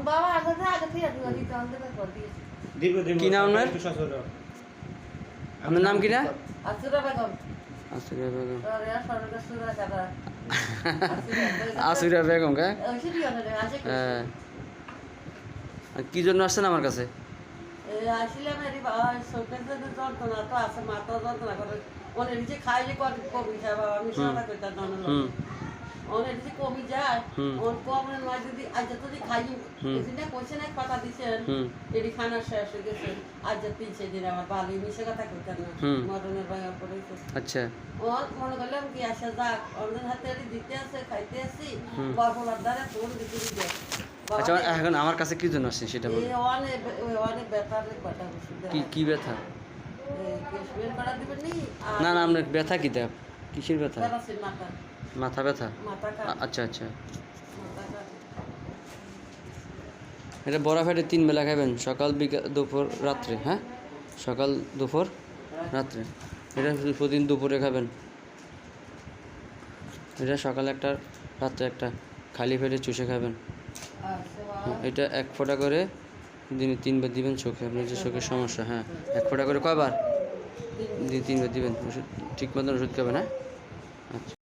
আমার বাবা আগে আগে থেকে দিবা আমাদের পর দিয়েছে। দিব দিব কি নাম আপনার? একটু সচল হও। আপনার নাম কি না আসুরা বেগম। আসিরা বেগম। আসিরা বেগম কে? হ্যাঁ। কি জন্য আসছেন আমার কাছে? আসলে মেরি বাবা যন্ত্রণা তো আছে মাথা যন্ত্রণা করে। বাবা আমি করতাম কমি যায় নয় যদি আজ যদি খাই হুম। এদিনে কোশে না কথা দিছেন খানা শেষ হয়ে গেছে আজ যে তিন চার দিন আমার বালি মিশে কথা না ভাঙা পড়েছে আচ্ছা ওর মনে করলাম কি আসা যাক হাতে দিতে আছে খাইতে হুম। বরফলার দ্বারা ফোন দিতে আচ্ছা এখন আমার কাছে কি জন্য আসছেন সেটা অনেক কি কি ব্যথা নি না আপনার ব্যথা কি দেখ কিসের ব্যথা মাথা ব্যথা? আচ্ছা আচ্ছা। এটা বড়া ফেটে তিন বেলা খাবেন সকাল বিকাল দুপুর রাত্রে হ্যাঁ? সকাল দুপুর রাত্রে। এটা প্রতিদিন দুপুরে খাবেন। এটা সকালে একটা রাত্রে একটা খালি পেটে চুষে খাবেন। আচ্ছা। হ্যাঁ, এটা এক ফোঁটা করে দিনে তিনবার দিবেন চোখে আপনার যে চোখের সমস্যা হ্যাঁ। এক ফোঁটা করে কয়বার? দিন। তিনবার দিবেন ওষুধ ঠিক মতন ওষুধ খাবেন হ্যাঁ? আচ্ছা।